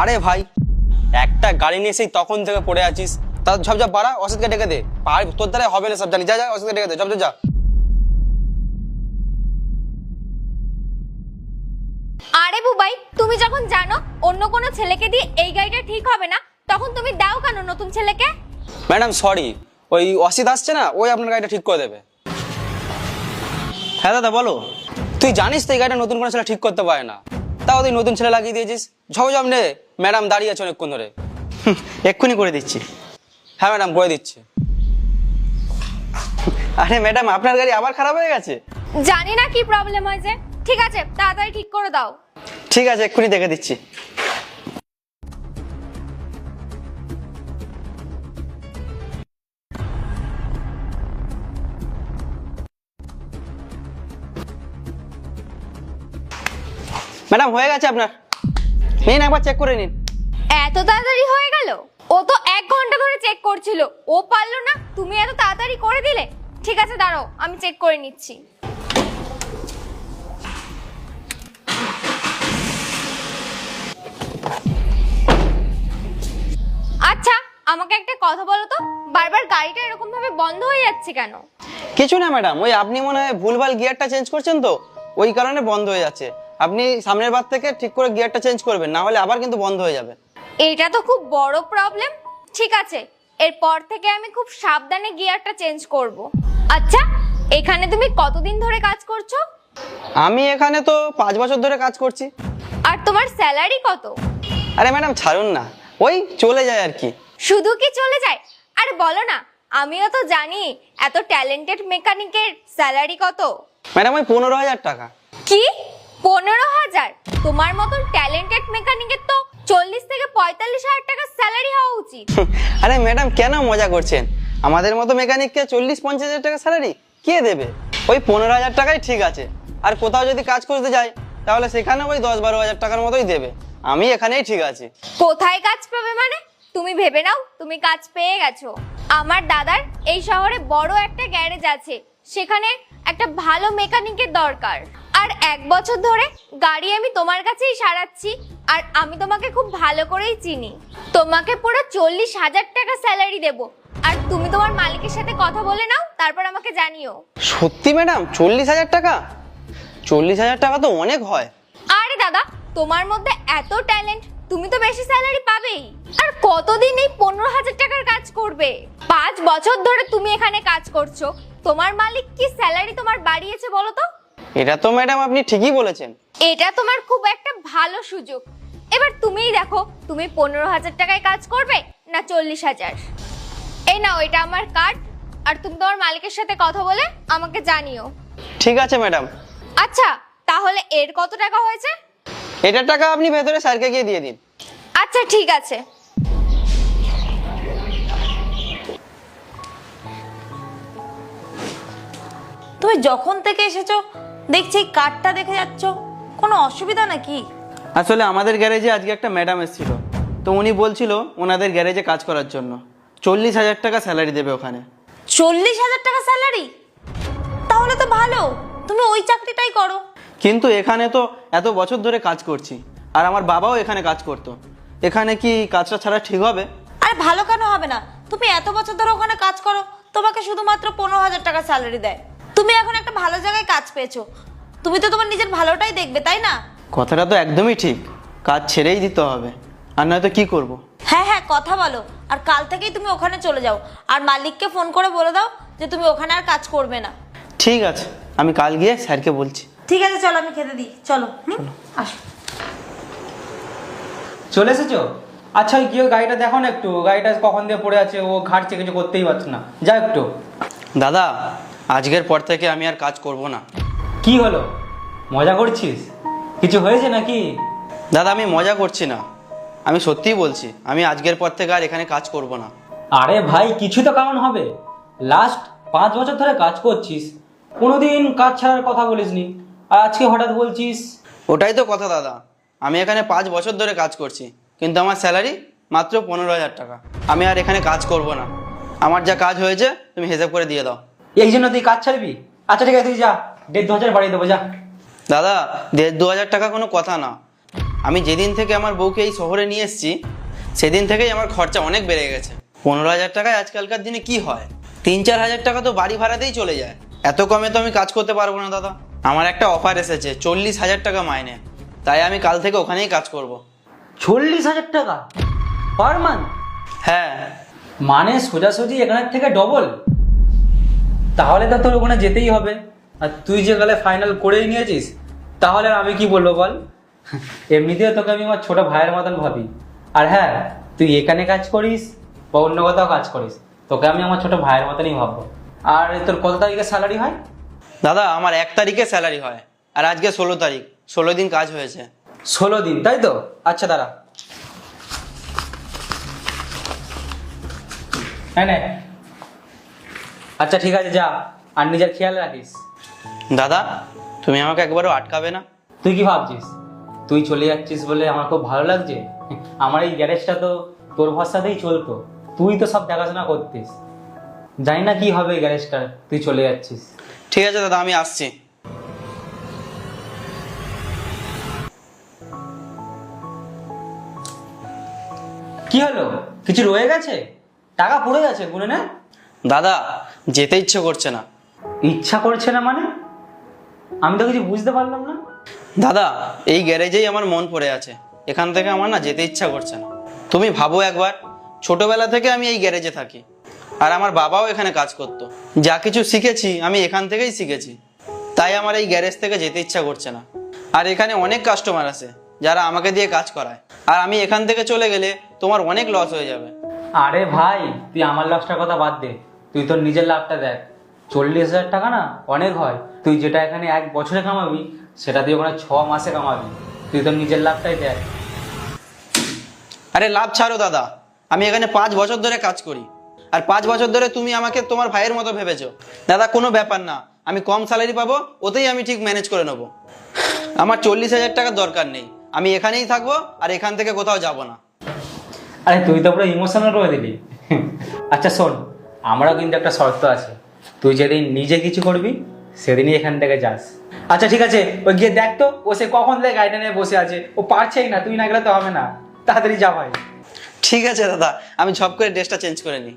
আরে ভাই একটা গাড়ি নিয়ে সেই তখন থেকে পড়ে আছিস। তা ঝপ ঝপ বাড়া অসিতকে ডেকে দে। আর তোর দ্বারা হবে না সব জানি যা যা অসিতকে ডেকে দে ঝপ যা। আরে বুবাই তুমি যখন জানো অন্য কোনো ছেলেকে দিয়ে এই গাড়িটা ঠিক হবে না তখন তুমি দাও কেন নতুন ছেলেকে? Madam sorry. ওই অসিত আসছে না ওই আপনার গাড়িটা ঠিক করে দেবে। হ্যাঁ দাদা বলো। তুই জানিস তো এই গাড়িটা নতুন কোনো ছেলে ঠিক করতে পারে না। তাও তুই নতুন ছেলে লাগিয়ে দিয়েছিস? ঝপ নে ম্যাডাম দাঁড়িয়ে আছে অনেকক্ষণ ধরে। এক্ষুনি করে দিচ্ছি। হ্যাঁ ম্যাডাম করে দিচ্ছে। আরে ম্যাডাম আপনার গাড়ি আবার খারাপ হয়ে গেছে? জানি না কি প্রবলেম হয়েছে। ঠিক আছে তাড়াতাড়ি ঠিক করে দাও। ঠিক আছে এক্ষুনি দেখে দিচ্ছি। ম্যাডাম হয়ে গেছে আপনার। নিন একবার চেক করে নিন। এত তাড়াতাড়ি হয়ে গেল? ও তো এক ঘণ্টা ধরে চেক করছিল। ও পারল না তুমি এত তাড়াতাড়ি করে দিলে? ঠিক আছে দাঁড়াও আমি চেক করে নিচ্ছি। আচ্ছা আমাকে একটা কথা বলো তো বারবার গাড়িটা এরকম ভাবে বন্ধ হয়ে যাচ্ছে কেন? কিছু না ম্যাডাম ওই আপনি মনে হয় ভুলভাল গিয়ারটা চেঞ্জ করছেন তো ওই কারণে বন্ধ হয়ে যাচ্ছে। আপনি সামনের বার থেকে ঠিক করে গিয়ারটা চেঞ্জ করবেন না হলে আবার কিন্তু বন্ধ হয়ে যাবে। এটা তো খুব বড় প্রবলেম ঠিক আছে এরপর থেকে আমি খুব সাবধানে গিয়ারটা চেঞ্জ করব। আচ্ছা এখানে তুমি কতদিন ধরে কাজ করছ? আমি এখানে তো পাঁচ বছর ধরে কাজ করছি। আর তোমার স্যালারি কত? আরে ম্যাডাম ছাড়ুন না। ওই চলে যায় আর কি। শুধু কি চলে যায়? আরে বলো না আমিও তো জানি এত ট্যালেন্টেড মেকানিকের স্যালারি কত। ম্যাডাম ওই পনেরো হাজার টাকা। কি? পনেরো হাজার। তোমার মতন ট্যালেন্টেড মেকানিকের তো চল্লিশ থেকে পঁয়তাল্লিশ হাজার টাকার স্যালারি হওয়া উচিত। আরে ম্যাডাম কেন মজা করছেন? আমাদের মতো মেকানিককে চল্লিশ পঞ্চাশ হাজার টাকা স্যালারি কে দেবে? ওই পনেরো হাজার টাকাই ঠিক আছে। আর কোথাও যদি কাজ করতে যাই তাহলে সেখানে ওই দশ বারো হাজার টাকার মতোই দেবে। আমি এখানেই ঠিক আছি। কোথায় কাজ পাবে মানে? তুমি ভেবে নাও তুমি কাজ পেয়ে গেছো। আমার দাদার এই শহরে বড় একটা গ্যারেজ আছে। সেখানে একটা ভালো মেকানিকের দরকার। আর এক বছর ধরে গাড়ি আমি তোমার কাছেই সারাচ্ছি আর আমি তোমাকে খুব ভালো করেই চিনি। তোমাকে পুরো চল্লিশ হাজার টাকা স্যালারি দেব। আর তুমি তোমার মালিকের সাথে কথা বলে নাও তারপর আমাকে জানিও। সত্যি ম্যাডাম চল্লিশ হাজার টাকা? চল্লিশ হাজার টাকা তো অনেক হয়। আরে দাদা তোমার মধ্যে এত ট্যালেন্ট তুমি তো বেশি স্যালারি পাবেই। আর কতদিন এই পনেরো হাজার টাকার কাজ করবে? পাঁচ বছর ধরে তুমি এখানে কাজ করছ তোমার মালিক কি স্যালারি তোমার বাড়িয়েছে বলো তো? এটা তো ম্যাডাম আপনি ঠিকই বলেছেন। এটা তোমার খুব একটা ভালো সুযোগ। এবার তুমিই দেখো তুমি পনেরো হাজার টাকায় কাজ করবে না চল্লিশ হাজার? এই নাও এটা আমার কার্ড আর তুমি তোমার মালিকের সাথে কথা বলে আমাকে জানিও। ঠিক আছে ম্যাডাম। আচ্ছা তাহলে এর কত টাকা হয়েছে? এটার টাকা আপনি ভেতরে স্যারকে গিয়ে দিয়ে দিন। আচ্ছা ঠিক আছে। তুমি যখন থেকে এসেছ দেখছি কার্ডটা দেখে যাচ্ছ। কোনো অসুবিধা নাকি? আসলে আমাদের গ্যারেজে আজকে একটা ম্যাডাম এসেছিল। তো উনি বলছিল ওনাদের গ্যারেজে কাজ করার জন্য। চল্লিশ হাজার টাকা স্যালারি দেবে ওখানে। চল্লিশ হাজার টাকা স্যালারি? তাহলে তো ভালো। তুমি ওই চাকরিটাই করো। কিন্তু এখানে তো এত বছর ধরে কাজ করছি। আর আমার বাবাও এখানে কাজ করতো। এখানে কি কাজটা ছাড়া ঠিক হবে? আরে ভালো কেন হবে না? তুমি এত বছর ধরে ওখানে কাজ করো তোমাকে শুধুমাত্র পনেরো হাজার টাকা স্যালারি দেয়। তুমি এখন একটা ভালো জায়গায় কাজ পেয়েছ। তুমি তো তোমার নিজের ভালোটাই দেখবে তাই না? কথাটা তো একদমই ঠিক। কাজ ছেড়েই দিতে হবে। আর নয়তো কি করব। হ্যাঁ হ্যাঁ কথা বলো। আর কাল থেকেই তুমি ওখানে চলে যাও। আর মালিককে ফোন করে বলে দাও যে তুমি ওখানে আর কাজ করবে না। ঠিক আছে। আমি কাল গিয়ে স্যারকে বলছি। ঠিক আছে চলো আমি খেতে দিই। চলো হুম? আসো। চলে এসেছ? আচ্ছা ওই গিয়ে গাড়িটা দেখো না একটু। গাড়িটা কখন দিয়ে পড়ে আছে? ও ঘাটছে কিছু করতেই পারছে না। যা একটু। দাদা আজকের পর থেকে আমি আর কাজ করব না। কি হলো? মজা করছিস? কিছু হয়েছে নাকি? দাদা আমি মজা করছি না। আমি সত্যিই বলছি আমি আজকের পর থেকে আর এখানে কাজ করব না। আরে ভাই কিছু তো কারণ হবে। লাস্ট পাঁচ বছর ধরে কাজ করছিস। কোনোদিন কাজ ছাড়ার কথা বলিসনি। আর আজকে হঠাৎ বলছিস? ওটাই তো কথা দাদা। আমি এখানে পাঁচ বছর ধরে কাজ করছি কিন্তু আমার স্যালারি মাত্র পনেরো হাজার টাকা। আমি আর এখানে কাজ করব না। আমার যা কাজ হয়েছে তুমি হিসাব করে দিয়ে দাও। এই জন্য তুই কাজ ছাড়বি? আচ্ছা ঠিক আছে তুই যা। দেড় দু হাজার বাড়িয়ে দেবো যা। দাদা দেড় দু হাজার টাকা কোনো কথা না। আমি যেদিন থেকে আমার বউকে এই শহরে নিয়ে এসেছি সেদিন থেকেই আমার খরচা অনেক বেড়ে গেছে। পনেরো হাজার টাকায় আজকালকার দিনে কি হয়? তিন চার হাজার টাকা তো বাড়ি ভাড়াতেই চলে যায়। এত কমে তো আমি কাজ করতে পারব না দাদা। আমার একটা অফার এসেছে চল্লিশ হাজার টাকা মাইনে। তাই আমি কাল থেকে ওখানেই কাজ করব। চল্লিশ হাজার টাকা? পার মান্থ হ্যাঁ। মানে সোজাসুজি এখানের থেকে ডবল তাহলে তো তোর ওখানে যেতেই হবে। আর তুই যে গেলে ফাইনাল করেই নিয়েছিস তাহলে আমি কি বলব বল? এমনিতেও তোকে আমি আমার ছোট ভাইয়ের মতন ভাবি। আর হ্যাঁ তুই এখানে কাজ করিস বা অন্য কোথাও কাজ করিস তোকে আমি আমার ছোট ভাইয়ের মতনই ভাববো। আর তোর কত তারিখে স্যালারি হয়? দাদা আমার এক তারিখে স্যালারি হয় আর আজকে ষোলো তারিখ ষোলো দিন কাজ হয়েছে। ষোলো দিন তাই তো? আচ্ছা দাঁড়া। হ্যাঁ নে। আচ্ছা ঠিক আছে যা। আর নিজের খেয়াল রাখিস। দাদা তুমি আমাকে একবারও আটকাবে না? তুই কি ভাবছিস? তুই চলে যাচ্ছিস বলে আমার খুব ভালো লাগছে? আমার এই গ্যারেজটা তো তোর ভরসাতেই চলতো। তুই তো সব দেখাশোনা করতিস। জানি না কি হবে গ্যারেজটা তুই চলে যাচ্ছিস। ঠিক আছে দাদা আমি আসছি। কি হলো? কিছু রয়ে গেছে? টাকা পড়ে গেছে গুনে না। দাদা যেতে ইচ্ছে করছে না। ইচ্ছা করছে না মানে? আমি তো কিছু বুঝতে পারলাম না। দাদা এই গ্যারেজেই আমার মন পড়ে আছে। এখান থেকে আমার না যেতে ইচ্ছা করছে না। তুমি ভাবো একবার ছোটবেলা থেকে আমি এই গ্যারেজে থাকি। আর আমার বাবাও এখানে কাজ করতো। যা কিছু শিখেছি আমি এখান থেকেই শিখেছি। তাই আমার এই গ্যারেজ থেকে যেতে ইচ্ছা করছে না। আর এখানে অনেক কাস্টমার আছে যারা আমাকে দিয়ে কাজ করায়। আর আমি এখান থেকে চলে গেলে তোমার অনেক লস হয়ে যাবে। আরে ভাই তুই আমার লসটার কথা বাদ দে। তুই তোর নিজের লাভটা দেখ। চল্লিশ হাজার টাকা না অনেক হয়। তুই যেটা এখানে এক বছরে কামাবি সেটা তুই ওখানে ছ মাসে কামাবি। তুই তোর নিজের লাভটাই দেখ। আরে লাভ ছাড়ো দাদা। আমি এখানে পাঁচ বছর ধরে কাজ করি। আর পাঁচ বছর ধরে তুমি আমাকে তোমার ভাইয়ের মতো ভেবেছো। দাদা কোনো ব্যাপার না। আমি কম স্যালারি পাবো ওতেই আমি ঠিক ম্যানেজ করে নেব। আমার চল্লিশ হাজার টাকার দরকার নেই। আমি এখানেই থাকব আর এখান থেকে কোথাও যাব না। আরে তুই তো পুরো ইমোশনাল করে দিলি। আচ্ছা শোন আমারও কিন্তু একটা শর্ত আছে। তুই যেদিন নিজে কিছু করবি, সেদিনই এখান থেকে যাস। আচ্ছা ঠিক আছে ওই গিয়ে দেখ তো, ও সে কখন থেকে গাড়িটা নিয়ে বসে আছে। ও পারছেই না, তুই না গেলে তো হবে না। তাড়াতাড়ি যা ভাই। ঠিক আছে দাদা, আমি ঝপ করে ড্রেসটা চেঞ্জ করে নিই।